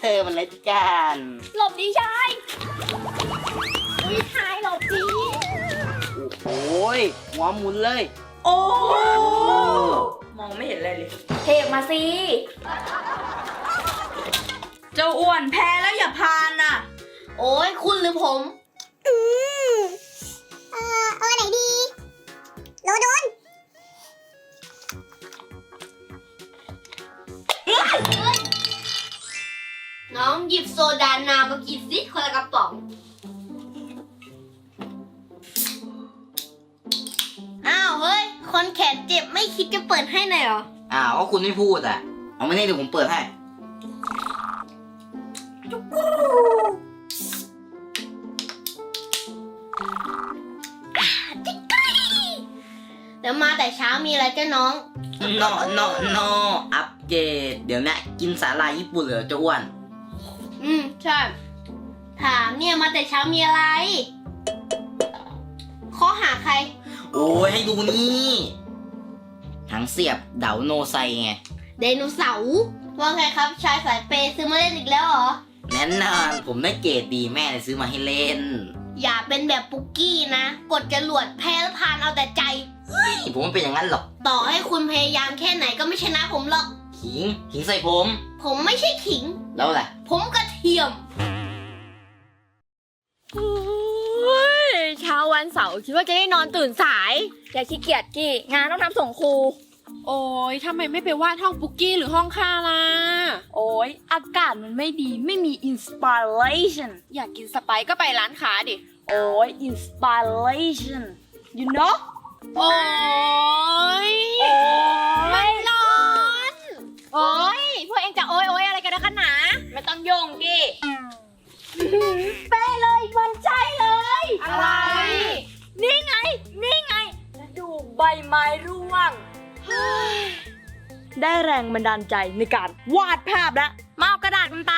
เธอมันเล่นกันหลบดีชายดีชายหลบดีโอ้ยหัวหมุนเลย โอ้มองไม่เห็นอะไรเลยเทพมาสิ เจ้าอ้วนแพ้แล้วอย่าพานน่ะ โอ้ยคุณหรือผม หยิบโซดานามากินสิคนละกระป๋อง อ้าวเฮ้ย คนแขนเจ็บไม่คิดจะเปิดให้หน่อยเหรอ อ้าวก็คุณไม่พูดอะ เอาไม่ได้เดี๋ยวผมเปิดให้ แล้วมาแต่เช้ามีอะไรจ้าน้องโนโนโนอัปเกรดเดี๋ยวเนี้กินสาลายญี่ปุ่นเหรอเจ้าอ้วน อืมใช่ ถามเนี่ยมาแต่เช้ามีอะไรข้อหาใคร โอ้ยให้ดูนี่ทั้งเสียบเดาโนไซไง ไดโนเสาร์ว่าไงครับชายสายเปย์ซื้อมาเล่นอีกแล้วเหรอ แน่นอนผมได้เกรดดีแม่เลยซื้อมาให้เล่น อย่าเป็นแบบปุกกี้นะ กดจรวดแพ้แล้วพานเอาแต่ใจ ผมไม่เป็นอย่างนั้นหรอกต่อให้คุณพยายามแค่ไหนก็ไม่ชนะผมหรอก ขิง ขิงใส่ผม ผมไม่ใช่ขิง แล้วแหละผมกระเทียมเช้าวันเสาร์คิดว่าจะได้นอนตื่นสาย อย่าขี้เกียจกี้งานต้องทำส่งครู โอ้ยทำไมไม่ไปวาดห้องปุกกี้หรือห้องข้าล่ะ โอ้ยอากาศมันไม่ดีไม่มีอินสปิเรชันอยากกินสไปซ์ก็ไปร้านค้าดิ โอ้ยอินสปิเรชัน you know โอ้ย แรงบันดาลใจในการวาดภาพแล้วมาเอากระดาษมันไป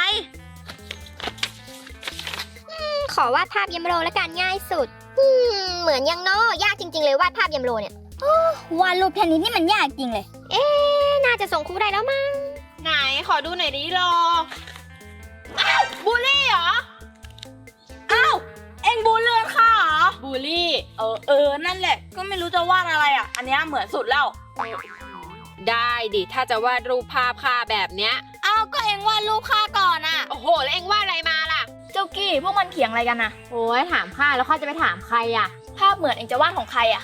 ขอวาดภาพยมโรแล้วกันง่ายสุดอืมเหมือนยังนอยากจริง ๆ เลยวาดภาพยมโรเนี่ยโอ้วาดรูปแค่นี้นี่มันยากจริงเลย เอ๊ะน่าจะส่งครูได้แล้วมั้งไหนขอดูหน่อยดิรออ้าวบูลลี่เหรออ้าวเอ็งบูลเลือนค่ะเหรอบูลลี่ เออเออนั่นแหละ ก็ไม่รู้จะวาดอะไรอะ อันเนี้ยเหมือนสุดแล้ว ได้ดิ ถ้าจะวาดรูปภาพข้าแบบเนี้ยอ้าวก็เอ็งวาดรูปข้าก่อนอะ โอ้โห แล้วเอ็งวาดอะไรมาล่ะ เจ้ากี้พวกมันเถียงอะไรกันนะโอ้ยถามข้าแล้วข้าจะไปถามใครอะ ภาพเหมือนเอ็งจะวาดของใครอะ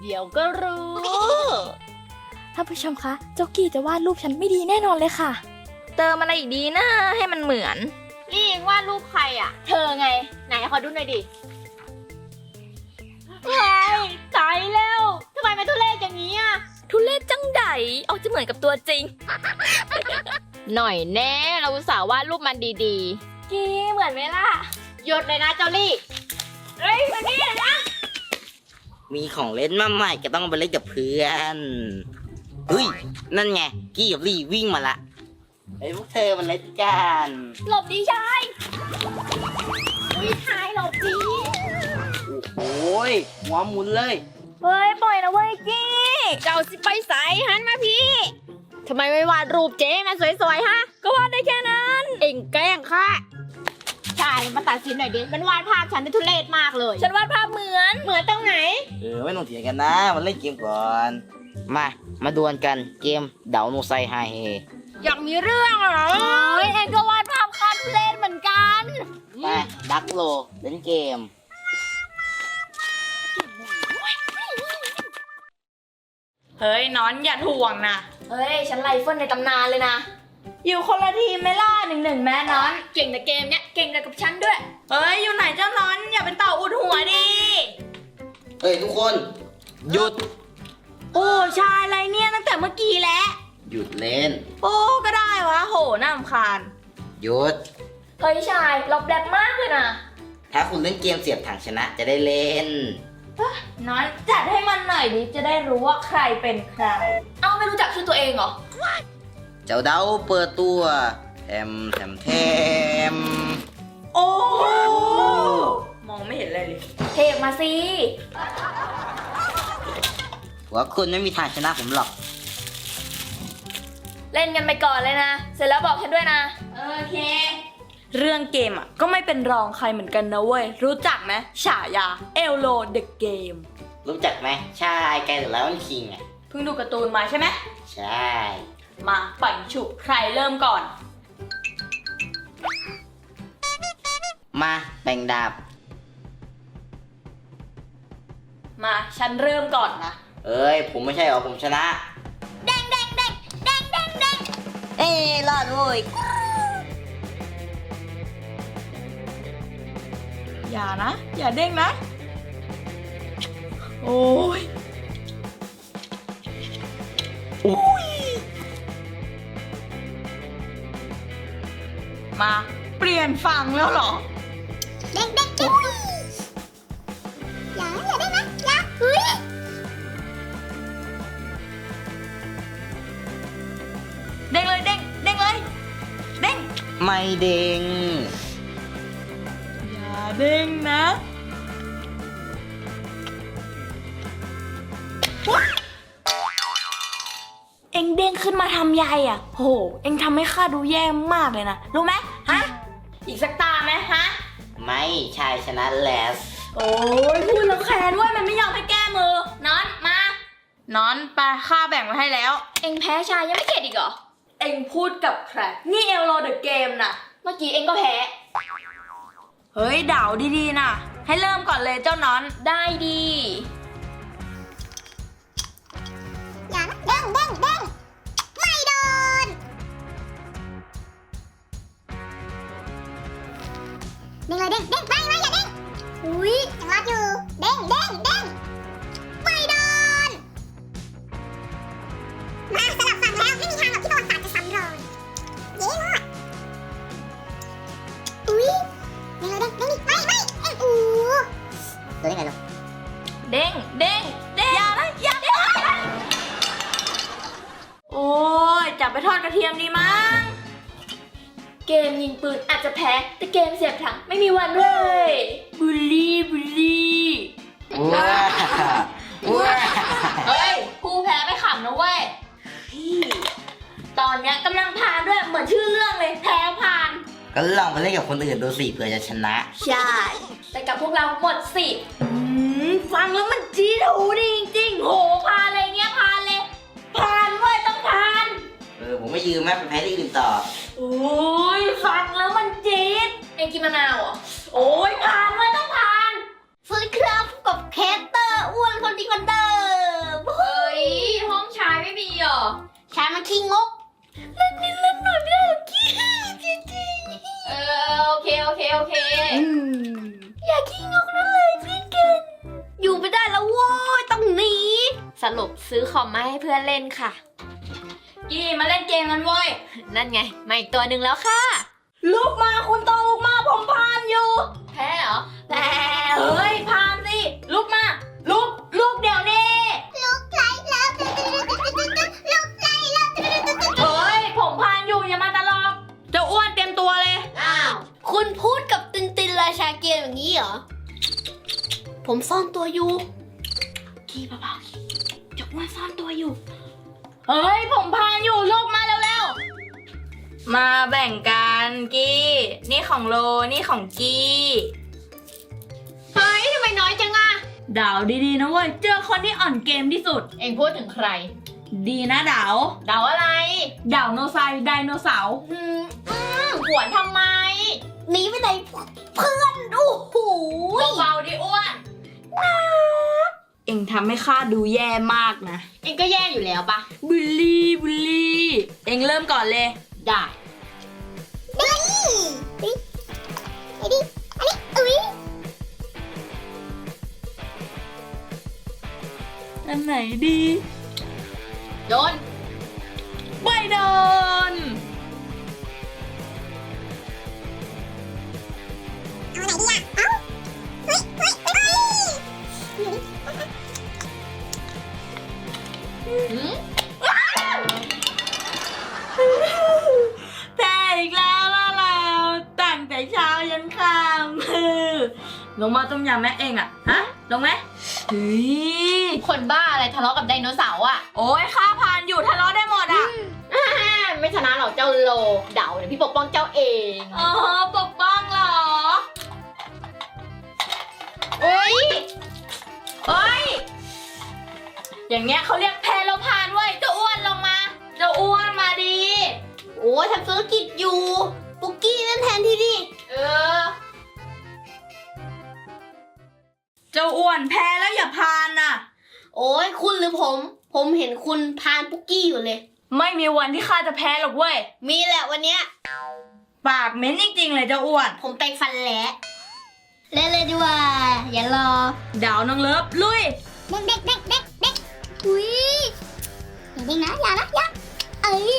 เดี๋ยวก็รู้ ท่านผู้ชมคะ เจ้ากี้จะวาดรูปฉันไม่ดีแน่นอนเลยค่ะ เติมอะไรอีกดีนะให้มันเหมือน นี่เองวาดรูปใครอะ เธอไง ไหนขอดูหน่อยดิเฮ้ยตายแล้วทำไมมันทุเรศอย่างนี้อะ ทุเรศจังใดเอาจะเหมือนกับตัวจริง หน่อยแน่เราอุตส่าห์วาดรูปมันดีกี้เหมือนไหมล่ะ ๆ หยุดเลยนะเจ้าลี่เฮ้ยมานี่นะ มีของเล่นมาใหม่ก็ต้องเอาไปเล่นกับเพื่อนเฮ้ย นั่นไง กี้กับลี่วิ่งมาละไอ้ยพวกเธอมันเล่นกันหลบดีชายดีชายหลบดีโอ้ยหัวหมุนเลย เฮ้ย ปล่อยนะเว้ยกี้ เจ้าสิไปใสหันมาพี่ทำไมไม่วาดรูปเจ๊มาสวยๆฮะ ก็วาดได้แค่นั้น เอ็งแกล้งข้าใช่มาตัดสินหน่อยดิ มันวาดภาพฉันได้ทุเรศมากเลย ฉันวาดภาพเหมือน เหมือนตรงไหน เออไม่ต้องเถียงกันนะมาเล่นเกมก่อน มา มาดวลกันเกมเดาโนไซไฮเฮอยากมีเรื่องเหรอเฮ้ยเอ็งก็วาดภาพคาทุเรศเหมือนกัน ไปดักโลเล่นเกม เฮ้ยนอนอย่าถ่วงนะ เฮ้ย ฉันไรเฟิลในตำนานเลยนะ อยู่คนละทีมไหม่ล่าหนึ่งหนึ่งแม่นอน เก่งแต่เกมเนี้ยเก่งแต่กับฉันด้วย เฮ้ย อยู่ไหนเจ้านอน อย่าเป็นเต่าอุดหัวดิ เฮ้ยทุกคน หยุด โอ้ชายอะไรเนี่ยตั้งแต่เมื่อกี้แล้ว หยุดเล่น โอ้ก็ได้วะ โห น่ารำคาญ หยุด เฮ้ยชายเราแบลบมากเลยนะ ถ้าคุณเล่นเกมเสียบถังชนะจะได้เล่น น้อยจัดให้มันหน่อยดิจะได้รู้ว่าใครเป็นใคร เอาไม่รู้จักชื่อตัวเองเหรอ เจ้าเดาเปิดตัวแถมแถมแถมโอ้มองไม่เห็นอะไรเลยเทพมาสิ หัวคุณไม่มีทางชนะผมหรอก เล่นกันไปก่อนเลยนะ เสร็จแล้วบอกฉันด้วยนะเออโอเค เรื่องเกมอะก็ไม่เป็นรองใครเหมือนกันนะเว้ย รู้จักไหมฉายาเอลโลเดอะเกมรู้จักไหมใช่แกเดอะไลออนคิงอะเพิ่งดูการ์ตูนมาใช่ไหมใช่ มาปั่นฉุบใครเริ่มก่อน มาแบ่งดาบ มาฉันเริ่มก่อนนะเอ้ย ผมไม่ใช่หรอผมชนะ แดงแดงแดงแดงแดงแดงเอ้ยรอดโว้ย อย่านะ อย่าเด้งนะ โอ้ยโอ้ยมาเปลี่ยนฝั่งแล้วเหรอแดงแดงแดงอย่าอย่าได้งนะอย่าเฮ้ยเด้งเลยเด้งเด้งเลย เด้ง ไม่เด้ง ด้งนะเอ็งเด้งขึ้นมาทำใยอะ โห เอ็งทำให้ข้าดูแย่มากเลยนะ รู้ไหมฮะ อีกสักตาไหมฮะ ไม่ชายชนะแล้วโอ้ยพูดแล้วแค้นด้วยมันไม่ยอมให้แก้มือนอนมานอนไปค่าแบ่งมาให้แล้ว เองแพ้ชายยังไม่เข็ดอีกเหรอ เอ็งพูดกับใคร นี่เอลโลเดอะเกมน่ะเมื่อกี้เองก็แพ้ เฮ้ยเดาดีๆนะให้เริ่มก่อนเลยเจ้านอนได้ดีอย่านะเด้งเด้งเด้งไม่โดน เด้งเลยเด้งเด้งไม่ไม่อย่าเด้งอุ้ยยังรอดอยู่ เด้งเด้งเด้ง ก็ลองไปเล่นกับคนอื่นดูสิเผื่อจะชนะ ใช่ แต่กับพวกเราหมดสิทธิ์อืมฟังแล้วมันจี๊ดหูดีจริงๆโหพานเลยเงี้ยพานเลยพานเว้ยต้องพาน เออผมไม่ยืมแม่ไปแพ้ที่อื่นต่อ โอ้ยฟังแล้วมันจี๊ดเองกินมะนาวเหรอโอ้ยพานเว้ยต้องพานสวัสดีครับกับแคสเตอร์อ้วนคนดีคนเดิมเฮ้ยห้องชายไม่มีเหรอ ชายมาขี้งกเออ โอเคโอเคโอเคอยู่ไม่ได้แล้วโว้ยต้องหนีสรุปซื้อคอมมาให้เพื่อนเล่นค่ะ กี่มาเล่นเกมกันเว้ย นั่นไง มาอีกตัวหนึ่งแล้วค่ะ ลูกมาคุณโตลูกมาผมพานอยู่ แพ้เหรอแต่เฮ้ยพานสิลุกมา คุณพูดกับตินตินราชาเกมอย่างนี้เหรอ ผมซ่อนตัวอยู่ขี้เบาๆขี้เจะอ้วนซ่อนตัวอยู่ เฮ้ย ผมพานอยู่ลุกมาเร็วๆ มาแบ่งกันกี้ นี่ของโล นี่ของกี้ เฮ้ยทำไมน้อยจังอะดาวดีๆนะเว้ย เจอคนที่อ่อนเกมที่สุด เองพูดถึงใคร ดีนะดาวเดาอะไร ดาวโนไซไดโนเสาร์อืมอืมหวนทำไม หนีไปไหนเพื่อนโอ้โหเบาๆดิอ้วน เอ็งทำให้ข้าดูแย่มากนะ เองก็แย่อยู่แล้วปะบุลลี่บุลลี่ เอ็งเริ่มก่อนเลย ได้เฮ้ยเฮ้ยไอ้ดิอันนี้อุ้ยอันไหนดี โดน ไม่โดน ลงมาต้มยำแม่เองอะฮะ ลงไหมเฮ้ยคนบ้าอะไรทะเลาะกับไดโนเสาร์อะโอ้ยข้าพานอยู่ทะเลาะได้หมดอะอ่าไม่ชนะหรอกเจ้าโล เดาเดี๋ยวพี่ปกป้องเจ้าเองอ๋อปกป้องเหรอเอ้ยเฮ้ยอย่างเงี้ยเขาเรียกแพ้แล้วผ่านเว้ยเจ้าอ้วนลงมาเจ้าอ้วนมาดี โอ้ยทำธุรกิจอยู่ ปุกกี้นั่นแทนที่ดิ เออ จ้าอ้วนแพ้แล้วอย่าพานน่ะ โอ้ยคุณหรือผม ผมเห็นคุณพานปุกกี้อยู่เลย ไม่มีวันที่ข้าจะแพ้หรอกเว้ย มีแหละวันเนี้ย ปากเหม็นจริงๆเลยเจ้าอ้วน ผมแปรงฟันแล้วเล่นเลยดีกว่า อย่ารอ ดาวน้องเลิฟลุย เด็กเด็กเด็กเด็กเด็กอุ้ยอย่าเด้งนะอย่านะอย่าเอ้ย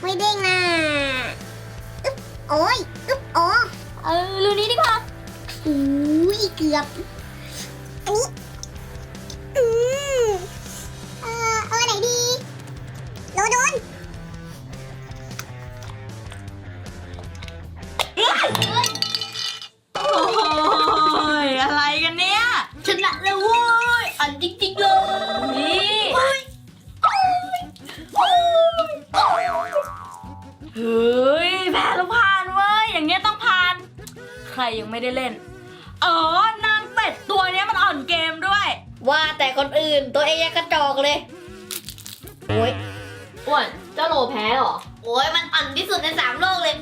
ไม่เด้งนะอึ๊บ โอ้ยอึ๊บอ๋อเออรูนี้ดีกว่าอุ้ยเกือบอันนี้ ไม่ได้เล่น เออนางเป็ดตัวเนี้ยมันอ่อนเกมด้วย ว่าแต่คนอื่นตัวเองยังกระจอกเลย โอ้ยอ้วนเจ้าโลแพ้เหรอโอ้ยมันอ่อนที่สุดในสามโลกเลย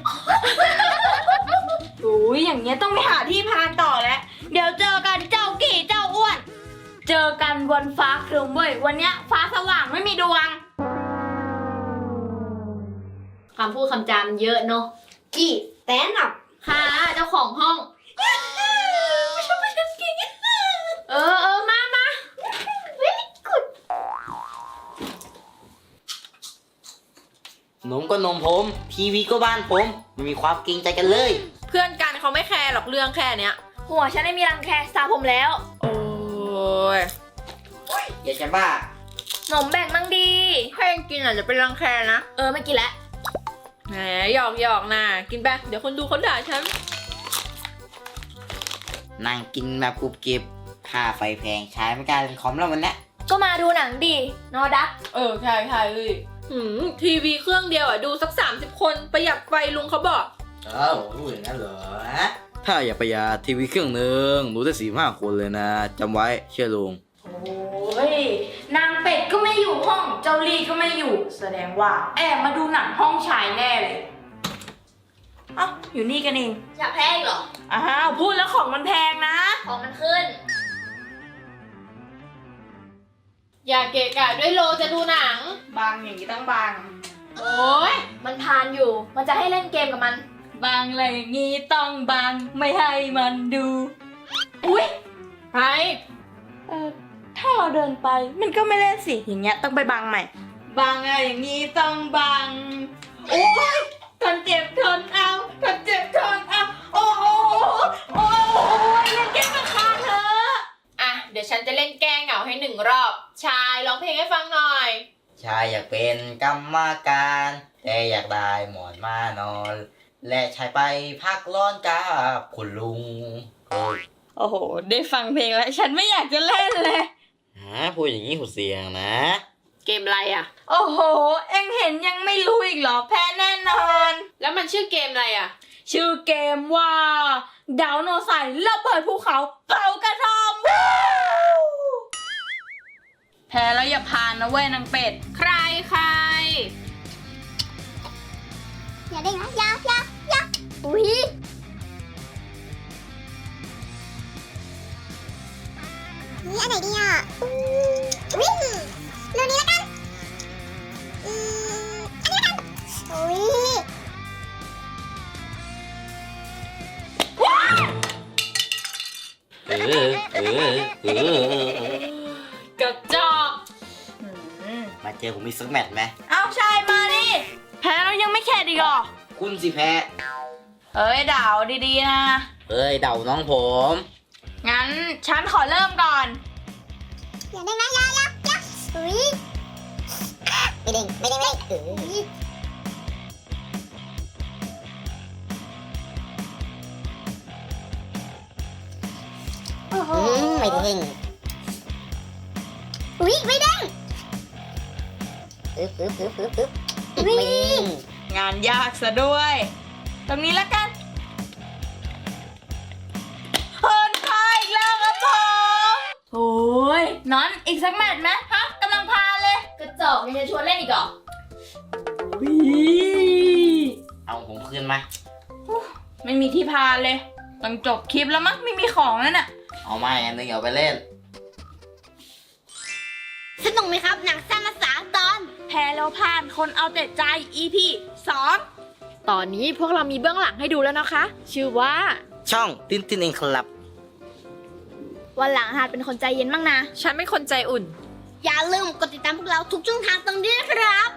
โอ้ยอย่างเงี้ยต้องไปหาที่พานต่อแล้ว เดี๋ยวเจอกันเจ้ากี่เจ้าอ้วน เจอกันบนฟ้าครึ้มเว้ยวันเนี้ยฟ้าสว่างไม่มีดวงคำพูดคำจามเยอะเนาะกี่แตนอับค่ะเจ้าของห้อง เออเออมามา นมก็นมผม ทีวีก็บ้านผมไม่มีความเกรงใจกันเลย เพื่อนกันเขาไม่แคร์หรอกเรื่องแค่เนี้ย หัวฉันไม่มีรังแคสาผมแล้ว โอ้ยอย่าจะบ้า หนมแบ่งมั่งดีให้ยังกินอาจจะเป็นรังแคนะ เออไม่กินแล้วแหมหยอกหยอกนะกินไปเดี๋ยวคนดูเขาด่าฉัน นั่งกินแบบกรุบกริบค่าไฟแพงใช้ไม่กล้าเล่นคอมแล้ววันเนี้ยก็มาดูหนังดี นอดัก เออ ใช่ใช่เลย หืมทีวีเครื่องเดียวอะดูสัก 30 คนประหยัดไฟลุงเขาบอกเอ้าพูดอย่างนั้นเหรอฮะถ้าอยากประหยัดทีวีเครื่องหนึ่งรู้ได้สี่ห้าคนเลยนะจำไว้เชื่อลุง โอ้ยนางเป็ดก็ไม่อยู่ห้อง เจ้าลี่ก็ไม่อยู่ แสดงว่า แอบมาดูหนังห้องชายแน่เลยเอ้าอยู่นี่กันเองอยากแพ้อีกเหรอ อ้าวพูดแล้วของมันแพงนะ ของมันขึ้น อย่าเกะกะด้วยโลจะดูหนัง บางอย่างนี้ต้องบาง โอ้ยมันพานอยู่ มันจะให้เล่นเกมกับมัน บางอะไรอย่างงี้ต้องบางไม่ให้มันดู อุ๊ยไปเออถ้าเราเดินไปมันก็ไม่เล่นสิอย่างเงี้ยต้องไปบังใหม่ บางอะไรอย่างงี้ต้องบังโอ้ยทนเจ็บทนเอาทนเจ็บทนเอาโอ้โหโอ้ยเล่นเกมกับข้าเถอะอะ เดี๋ยวฉันจะเล่นแก้เหงาให้หนึ่งรอบ ชายร้องเพลงให้ฟังหน่อย ชายอยากเป็นกรรมการ แต่อยากได้หมอนมานอน และชายไปพักร้อนกับคุณลุงโอ้ยโอ้โห ได้ฟังเพลงแล้ว ฉันไม่อยากจะเล่นเลย ฮะพูดอย่างนี้หูเสียงนะ เกมอะไรอะ โอ้โห เอ็งเห็นยังไม่รู้อีกเหรอ แพ้แน่นอน แล้วมันชื่อเกมอะไรอะ ชื่อเกมว่าดาวโนไซร์ระเบิดภูเขาเป่ากระทอมว้าว แพ้แล้วอย่าพานนะเว้ยนางเป็ด ใครใคร อย่าเด้งนะอย่าอย่าอย่าอุ้ยนี่อันไหนดีอะอืมวิ่งรูนี้แล้วกันอืมอันนี้แล้วกันอุ้ยเออเออเออ เจอผมอีกสักแมตช์ไหม เอาชายมาดิแพ้แล้วยังไม่แข่ดีกเหรอคุณสิแพ้ เอ้ยดาวดีๆนะ เอ้ย เดาน้องผม งั้นฉันขอเริ่มก่อนอย่าเด้งนะอย่าอย่าอย่าอุ้ยไม่เด้งไม่เด้งไม่เด้งเอ้ยโอ้โหไม่เด้งอุ้ยไม่เด้ง อึ๊บอึ๊บอึ๊บอึ๊บอึ๊บวิ่งงานยากซะด้วย ตรงนี้ละกันเฮิร์นพาอีกแล้วครับผมโอ้ยนอนอีกสักแมตช์ไหมฮะกำลังพาเลย กระจอกยังจะชวนเล่นอีกเหรอวิเอาผมคืนมา ไม่มีที่พาเลย ต้องจบคลิปแล้วมั้งไม่มีของแล้วน่ะ เอาไมาอันหนึงเอาไปเล่น สนุกไหมครับ หนังสั้นมาสามตอนแพ้แล้วผ่านคนเอาแต่ใจ EP 2 ตอนนี้พวกเรามีเบื้องหลังให้ดูแล้วนะคะ ชื่อว่า ช่องตินตินเองครับ วันหลังหาดเป็นคนใจเย็นบ้างนะ ฉันเป็นคนใจอุ่น อย่าลืมกดติดตามพวกเราทุกช่องทางตรงนี้นะครับ